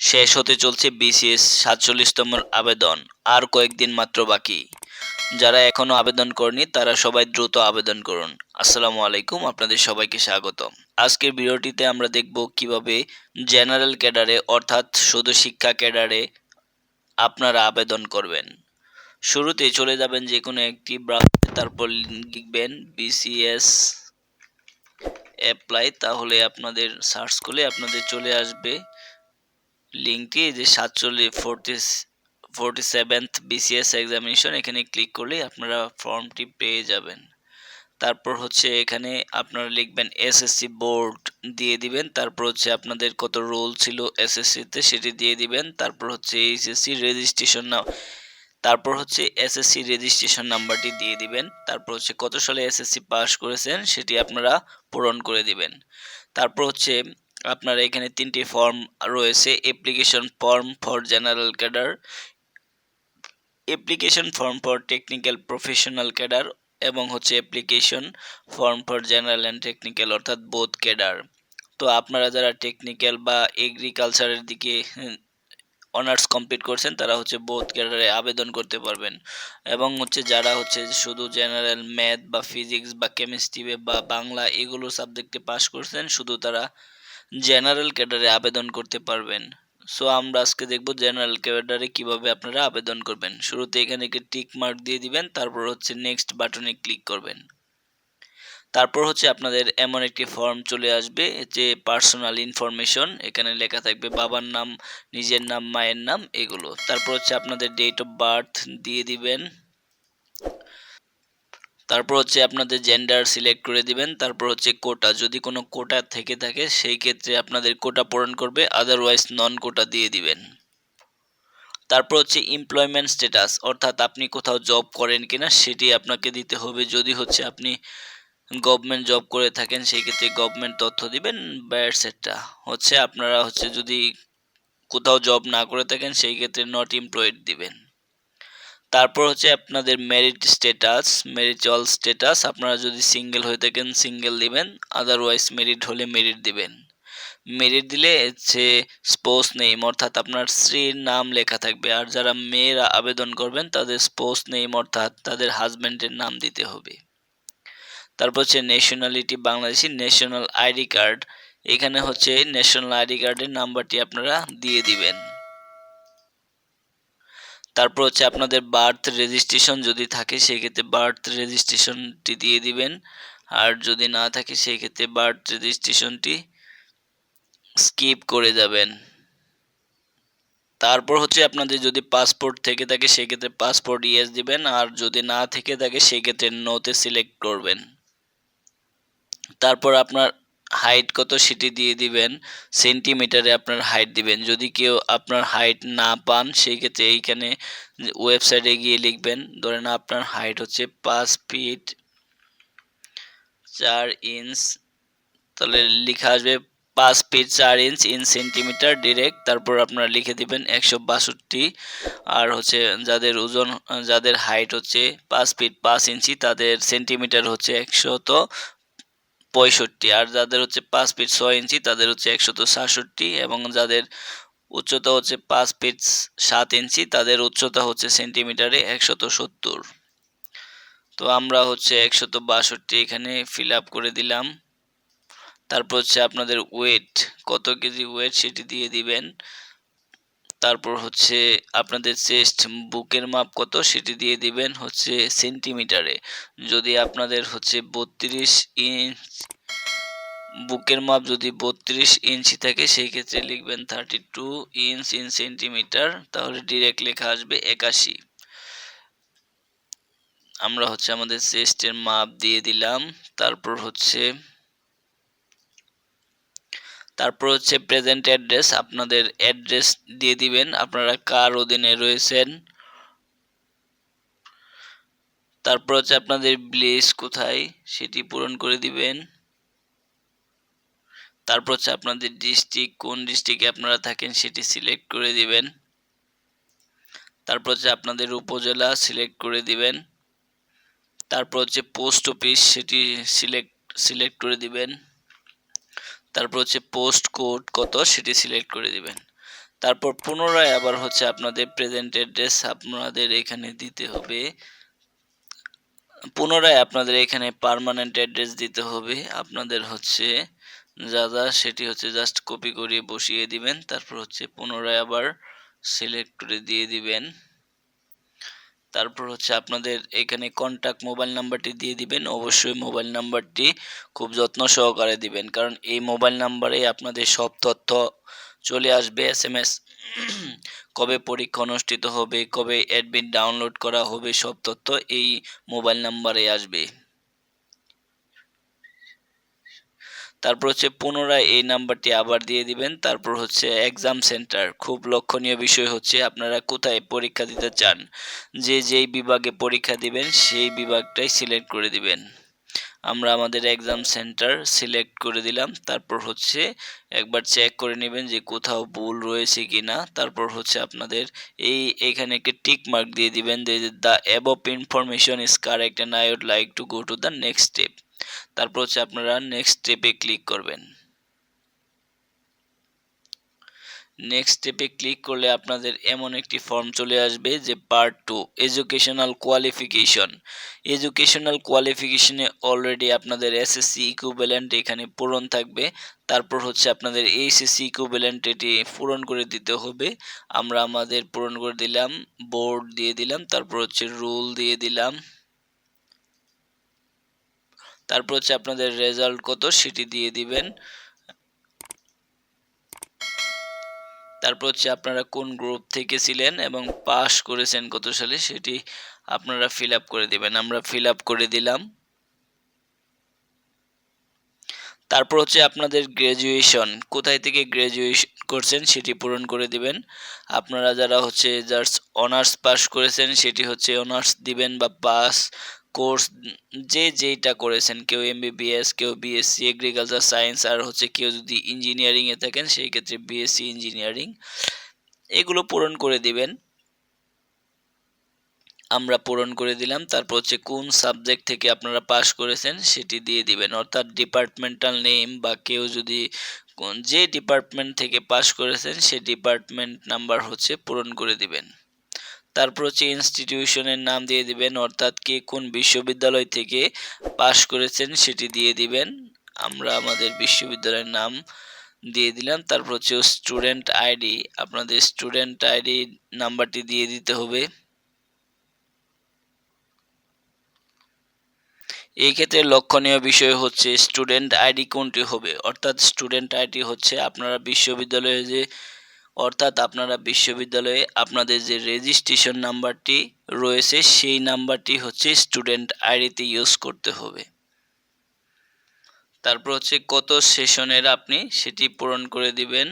শেষ হতে চলছে বিসিএস সাতচল্লিশতম আবেদন, আর কয়েকদিন মাত্র বাকি। যারা এখনও আবেদন করেনি, তারা সবাই দ্রুত আবেদন করুন। আসসালামু আলাইকুম, আপনাদের সবাইকে স্বাগত আজকের ভিডিওটিতে আমরা দেখব কীভাবে জেনারেল ক্যাডারে, অর্থাৎ শুধু শিক্ষা ক্যাডারে, আপনারা আবেদন করবেন। শুরুতে চলে যাবেন যে কোনো একটি ব্রাউজারে, তারপর লিখবেন বিসিএস অ্যাপ্লাই, তাহলে আপনাদের সার্চ করলে আপনাদের চলে আসবে। লিঙ্কটি যে সাতচল্লিশ forty forty seventh BCS examination এখানে ক্লিক করলে আপনারা ফর্মটি পেয়ে যাবেন। তারপর হচ্ছে এখানে আপনারা লিখবেন এসএসসি বোর্ড দিয়ে দিবেন। তারপর হচ্ছে আপনাদের কত রোল ছিল এসএসসিতে সেটি দিয়ে দিবেন। তারপর হচ্ছে এইচএসসি রেজিস্ট্রেশন নাম তারপর হচ্ছে এসএসসি রেজিস্ট্রেশন নাম্বারটি দিয়ে দিবেন। তারপর হচ্ছে কত সালে এসএসসি পাস করেছেন সেটি আপনারা পূরণ করে দিবেন। তারপর হচ্ছে আপনার এখানে তিনটি ফর্ম রয়েছে application form for general cadre application form for technical professional cadre এবং হচ্ছে application form for general and technical অর্থাৎ বোধ ক্যাডার তো আপনারা যারা টেকনিক্যাল বা এগ্রিকালচারের দিকে অনার্স কমপ্লিট করছেন, তারা হচ্ছে বোধ ক্যাডারে আবেদন করতে পারবেন। এবং হচ্ছে যারা হচ্ছে শুধু জেনারেল ম্যাথ বা ফিজিক্স বা কেমিস্ট্রি বা বাংলা এগুলো সাবজেক্টে পাস করছেন, শুধু তারা জেনারেল ক্যাডারে আবেদন করতে পারবেন। সো আমরা আজকে দেখব জেনারেল ক্যাডারে কীভাবে আপনারা আবেদন করবেন। শুরুতে এখানে একটি টিক মার্ক দিয়ে দিবেন, তারপর হচ্ছে নেক্সট বাটনে ক্লিক করবেন। তারপর হচ্ছে আপনাদের এমন একটি ফর্ম চলে আসবে, যে পার্সোনাল ইনফরমেশন এখানে লেখা থাকবে বাবার নাম, নিজের নাম, মায়ের নাম, এগুলো। তারপর হচ্ছে আপনাদের ডেট অফ বার্থ দিয়ে দিবেন। তারপর হচ্ছে আপনাদের জেন্ডার সিলেক্ট করে দিবেন, তারপর হচ্ছে কোটা যদি কোনো কোটা থেকে থাকে, সেই ক্ষেত্রে আপনাদের কোটা পূরণ করবে আদারওয়াইজ নন কোটা দিয়ে দিবেন। তারপর হচ্ছে এমপ্লয়মেন্ট স্ট্যাটাস অর্থাৎ আপনি কোথাও জব করেন কিনা, সেটি আপনাকে দিতে হবে। যদি হচ্ছে আপনি গভর্নমেন্ট জব করে থাকেন, সেই ক্ষেত্রে গভর্নমেন্ট তথ্য দিবেন ব্যাটসেটটা হচ্ছে আপনারা হচ্ছে যদি কোথাও জব না করে থাকেন, সেই ক্ষেত্রে নট এমপ্লয়েড দিবেন। তারপর হচ্ছে আপনাদের মেরিট স্ট্যাটাস মেরিটাল স্ট্যাটাস আপনারা যদি সিঙ্গেল হয়ে থাকেন সিঙ্গেল দিবেন আদারওয়াইজ মেরিট হলে মেরিট দিবেন। মেরিট দিলে হচ্ছে স্পোজ নেম অর্থাৎ আপনার স্ত্রীর নাম লেখা থাকবে, আর যারা মেয়েরা আবেদন করবেন, তাদের স্পোজ নেম অর্থাৎ তাদের হাজব্যান্ডের নাম দিতে হবে। তারপর হচ্ছে nationality Bangladeshi national ID card এখানে হচ্ছে ন্যাশনাল আইডি কার্ডের নাম্বারটি আপনারা দিয়ে দিবেন। তারপর হচ্ছে আপনাদের বার্থ রেজিস্ট্রেশন যদি থাকে সেই ক্ষেত্রে বার্থ রেজিস্ট্রেশনটি দিয়ে দিবেন। আর যদি না থাকে সেই ক্ষেত্রে বার্থ রেজিস্ট্রেশনটি স্কিপ করে যাবেন। তারপর হচ্ছে আপনাদের যদি পাসপোর্ট থেকে থাকে, সেক্ষেত্রে পাসপোর্ট ইয়েস দিবেন। আর যদি না থেকে থাকে, সেক্ষেত্রে নোতে সিলেক্ট করবেন। তারপর আপনার হাইট কত সেটি দিয়ে দিবেন সেন্টিমিটারে আপনার হাইট দিবেন। যদি কেউ আপনার হাইট না পান সেই ক্ষেত্রে এইখানে ওয়েবসাইটে গিয়ে লিখবেন, ধরেন আপনার হাইট হচ্ছে পাঁচ ফিট চার ইঞ্চ তাহলে লেখা আসবে পাঁচ ফিট চার ইঞ্চ ইন সেন্টিমিটার ডিরেক্ট তারপর আপনারা লিখে দিবেন একশো বাষট্টি। আর হচ্ছে যাদের ওজন, যাদের হাইট হচ্ছে পাঁচ ফিট পাঁচ ইঞ্চি তাদের সেন্টিমিটার হচ্ছে একশত। পঁয়ষট্টি, আর যাদের হচ্ছে পাঁচ ফিট ছয় ইঞ্চি তাদের হচ্ছে একশত সাতষট্টি, এবং যাদের উচ্চতা হচ্ছে পাঁচ ফিট সাত ইঞ্চি তাদের উচ্চতা হচ্ছে সেন্টিমিটারে একশত সত্তর। তো আমরা হচ্ছে একশত বাষট্টি এখানে ফিল আপ করে দিলাম। তারপর হচ্ছে আপনাদের ওয়েট কত কেজি ওয়েট সেটি দিয়ে দিবেন। তারপর হচ্ছে আপনাদের চেস্ট বুকের মাপ কত সেটি দিয়ে দিবেন হচ্ছে সেন্টিমিটারে যদি আপনাদের হচ্ছে বত্রিশ ইঞ্চ বুকের মাপ যদি বত্রিশ ইঞ্চি থাকে, সেই ক্ষেত্রে লিখবেন thirty two inch in centimetre তাহলে ডিরেক্ট লেখা আসবে একাশি। আমরা হচ্ছে আমাদের চেস্টের মাপ দিয়ে দিলাম, তারপর হচ্ছে তারপর হচ্ছে প্রেজেন্ট অ্যাড্রেস আপনাদের অ্যাড্রেস দিয়ে দিবেন। আপনারা কার অধীনে রয়েছেন? তারপর হচ্ছে আপনাদের ব্লেস কোথায়, সেটি পূরণ করে দিবেন। তারপর হচ্ছে আপনাদের ডিস্ট্রিক্ট কোন ডিস্ট্রিক্টে আপনারা থাকেন, সেটি সিলেক্ট করে দিবেন। তারপর হচ্ছে আপনাদের উপজেলা সিলেক্ট করে দিবেন। তারপর হচ্ছে পোস্ট অফিস সেটি সিলেক্ট সিলেক্ট করে দিবেন। তারপর হচ্ছে পোস্ট কোড কত সেটি সিলেক্ট করে দিবেন। তারপর পুনরায় আবার হচ্ছে আপনাদের প্রেজেন্ট অ্যাড্রেস আপনাদের এখানে দিতে হবে। পুনরায় আপনাদের এখানে পার্মানেন্ট অ্যাড্রেস দিতে হবে। আপনাদের হচ্ছে যা যা সেটি হচ্ছে জাস্ট কপি করে বসিয়ে দিবেন। তারপর হচ্ছে পুনরায় আবার সিলেক্ট করে দিয়ে দিবেন। তারপর হচ্ছে আপনাদের এখানে কন্ট্যাক্ট মোবাইল নাম্বারটি দিয়ে দিবেন। অবশ্যই মোবাইল নাম্বারটি খুব যত্ন সহকারে দিবেন। কারণ এই মোবাইল নাম্বারে আপনাদের সব তথ্য চলে আসবে এস এম এস কবে পরীক্ষা অনুষ্ঠিত হবে, কবে অ্যাডমিট ডাউনলোড করা হবে, সব তথ্য এই মোবাইল নাম্বারে আসবে। তারপর হচ্ছে পুনরায় এই নাম্বারটি আবার দিয়ে দিবেন। তারপর হচ্ছে এক্সাম সেন্টার খুব লক্ষণীয় বিষয় হচ্ছে আপনারা কোথায় পরীক্ষা দিতে চান? যে যেই বিভাগে পরীক্ষা দিবেন, সেই বিভাগটাই সিলেক্ট করে দিবেন। আমরা আমাদের এক্সাম সেন্টার সিলেক্ট করে দিলাম। তারপর হচ্ছে একবার চেক করে নেবেন যে কোথাও ভুল রয়েছে কি না তারপর হচ্ছে আপনাদের এই এখানে একটি টিক মার্ক দিয়ে দিবেন the above information is correct and I would like to go to the next step তারপর হচ্ছে আপনারা নেক্সট স্টেপে ক্লিক করবেন। নেক্সট স্টেপে ক্লিক করলে আপনাদের এমন একটি ফর্ম চলে আসবে যে part two educational qualification educational কোয়ালিফিকেশনে already আপনাদের এসএসসি ইকুইভ্যালেন্ট এখানে পূরণ থাকবে। তারপর হচ্ছে আপনাদের এইচএসসি ইকুইভ্যালেন্ট এটি পূরণ করে দিতে হবে। আমরা আমাদের পূরণ করে দিলাম বোর্ড দিয়ে দিলাম, তারপর হচ্ছে রুল দিয়ে দিলাম। তারপর হচ্ছে আপনাদের রেজাল্ট কত সেটি দিয়ে দিবেন। তারপর হচ্ছে আপনারা কোন গ্রুপ থেকে ছিলেন এবং পাস করেছেন কত সালে সেটি আপনারা ফিল আপ করে দিবেন। আমরা ফিল আপ করে দিলাম। তারপর হচ্ছে আপনাদের গ্র্যাজুয়েশন কোথায় থেকে গ্র্যাজুয়েশন করছেন সেটি পূরণ করে দিবেন। আপনারা যারা হচ্ছে জাস্ট অনার্স পাস করেছেন সেটি হচ্ছে অনার্স দিবেন বা পাস কোর্স, যে যেইটা করেছেন, কেউ এম এমবিবিএস কেউ বিএসসি এগ্রিকালচার সায়েন্স আর হচ্ছে কেউ যদি ইঞ্জিনিয়ারিংয়ে থাকেন, সেই ক্ষেত্রে বিএসসি ইঞ্জিনিয়ারিং এগুলো পূরণ করে দিবেন। আমরা পূরণ করে দিলাম। তারপর হচ্ছে কোন সাবজেক্ট থেকে আপনারা পাশ করেছেন, সেটি দিয়ে দিবেন। অর্থাৎ ডিপার্টমেন্টাল নেম বা কেউ যদি কোন, যে ডিপার্টমেন্ট থেকে পাশ করেছেন, সে ডিপার্টমেন্ট নাম্বার হচ্ছে পূরণ করে দিবেন। তারপর হচ্ছে ইনস্টিটিউশনের নাম দিয়ে দিবেন, অর্থাৎ কে কোন বিশ্ববিদ্যালয় থেকে পাশ করেছেন সেটি দিয়ে দিবেন। আমরা আমাদের বিশ্ববিদ্যালয়ের নাম দিয়ে দিলাম। তারপর হচ্ছে স্টুডেন্ট আইডি আপনাদের স্টুডেন্ট আইডি নাম্বারটি দিয়ে দিতে হবে। এই ক্ষেত্রে লক্ষণীয় বিষয় হচ্ছে স্টুডেন্ট আইডি কোনটি হবে? অর্থাৎ স্টুডেন্ট আইডি হচ্ছে আপনারা বিশ্ববিদ্যালয়ে যে অর্থাৎ আপনারা বিশ্ববিদ্যালয়ে আপনাদের যে রেজিস্ট্রেশন নাম্বারটি রয়েছে, সেই নাম্বারটি হচ্ছে স্টুডেন্ট আইডিতে ইউজ করতে হবে। তারপর হচ্ছে কত সেশনের আপনি সেটি পূরণ করে দিবেন।